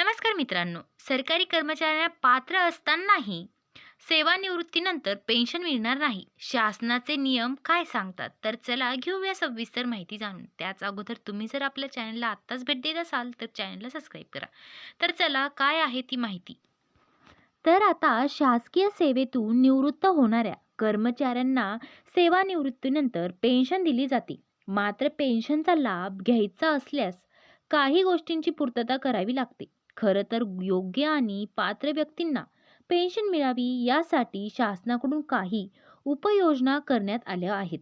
नमस्कार मित्रांनो. सरकारी कर्मचाऱ्यांना पात्र असतानाही सेवानिवृत्तीनंतर पेन्शन मिळणार नाही. शासनाचे नियम काय सांगतात? तर चला घेऊया सविस्तर माहिती जाणून. त्याच अगोदर तुम्ही जर आपल्या चॅनलला आत्ताच भेट देत असाल तर चॅनलला सबस्क्राईब करा. तर चला काय आहे ती माहिती? तर आता शासकीय सेवेतून निवृत्त होणाऱ्या कर्मचाऱ्यांना सेवानिवृत्तीनंतर पेन्शन दिली जाते. मात्र पेन्शनचा लाभ घ्यायचा असल्यास काही गोष्टींची पूर्तता करावी लागते. खरं तर योग्य आणि पात्र व्यक्तींना पेन्शन मिळावी यासाठी शासनाकडून काही उपाययोजना करण्यात आल्या आहेत.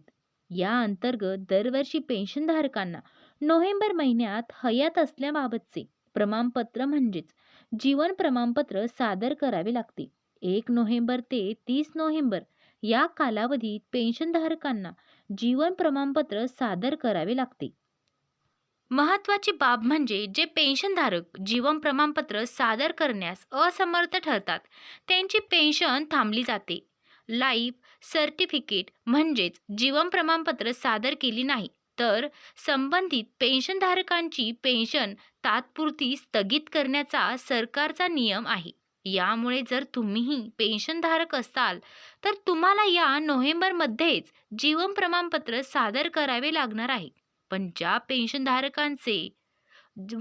या अंतर्गत दरवर्षी पेन्शनधारकांना नोव्हेंबर महिन्यात हयात असल्याबाबतचे प्रमाणपत्र म्हणजेच जीवन प्रमाणपत्र सादर करावे लागते. एक नोव्हेंबर ते तीस नोव्हेंबर या कालावधीत पेन्शनधारकांना जीवन प्रमाणपत्र सादर करावे लागते. महत्त्वाची बाब म्हणजे जे पेन्शनधारक जीवन प्रमाणपत्र सादर करण्यास असमर्थ ठरतात त्यांची पेन्शन थांबली जाते. लाईफ सर्टिफिकेट म्हणजेच जीवन प्रमाणपत्र सादर केली नाही तर संबंधित पेन्शनधारकांची पेन्शन तात्पुरती स्थगित करण्याचा सरकारचा नियम आहे. यामुळे जर तुम्हीही पेन्शनधारक असाल तर तुम्हाला या नोव्हेंबरमध्येच जीवन प्रमाणपत्र सादर करावे लागणार आहे. पण ज्या पेन्शनधारकांचे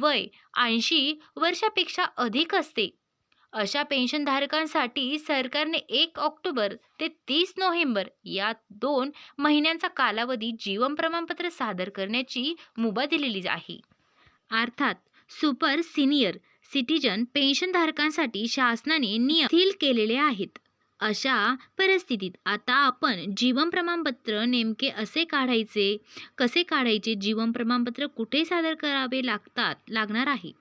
वय ऐंशी वर्षापेक्षा अधिक असते अशा पेन्शनधारकांसाठी सरकारने एक ऑक्टोबर ते तीस नोव्हेंबर या दोन महिन्यांचा कालावधी जीवन प्रमाणपत्र सादर करण्याची मुभा दिलेली आहे. अर्थात सुपर सिनियर सिटीजन पेन्शनधारकांसाठी शासनाने नियम केलेले आहेत. अशा परिस्थितीत आता आपण जीवन प्रमाणपत्र नेमके असे काढायचे कसे काढायचे जीवन प्रमाणपत्र कुठे सादर करावे लागतात लागणार आहे?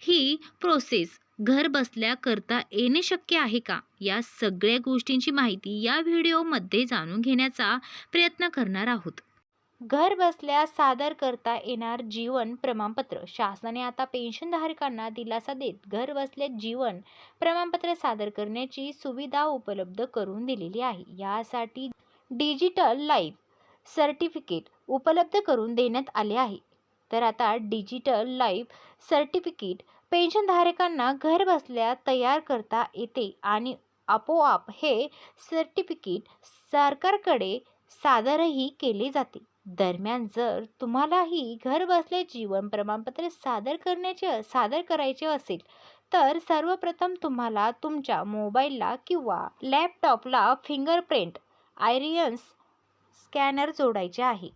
ही प्रोसेस घर बसल्या करता येणे शक्य आहे का? या सगळ्या गोष्टींची माहिती या व्हिडिओमध्ये जाणून घेण्याचा प्रयत्न करणार आहोत. घर बसल्या सादर करता येणार जीवन प्रमाणपत्र. शासनाने आता पेन्शनधारकांना दिलासा देत घर बसल्या जीवन प्रमाणपत्र सादर करण्याची सुविधा उपलब्ध करून दिलेली आहे. यासाठी डिजिटल लाईफ सर्टिफिकेट उपलब्ध करून देण्यात आले आहे. तर आता डिजिटल लाईफ सर्टिफिकेट पेन्शनधारकांना घर बसल्या तयार करता येते आणि आपोआप हे सर्टिफिकेट सरकारकडे सादरही केले जाते. दरम्यान जर तुम्हालाही घर बसल्या जीवन प्रमाणपत्र सादर करण्याचे सादर करायचे असेल तर सर्वप्रथम तुम्हाला तुमच्या मोबाईलला किंवा लॅपटॉपला फिंगरप्रिंट आयरियन्स स्कॅनर जोडायचे आहे.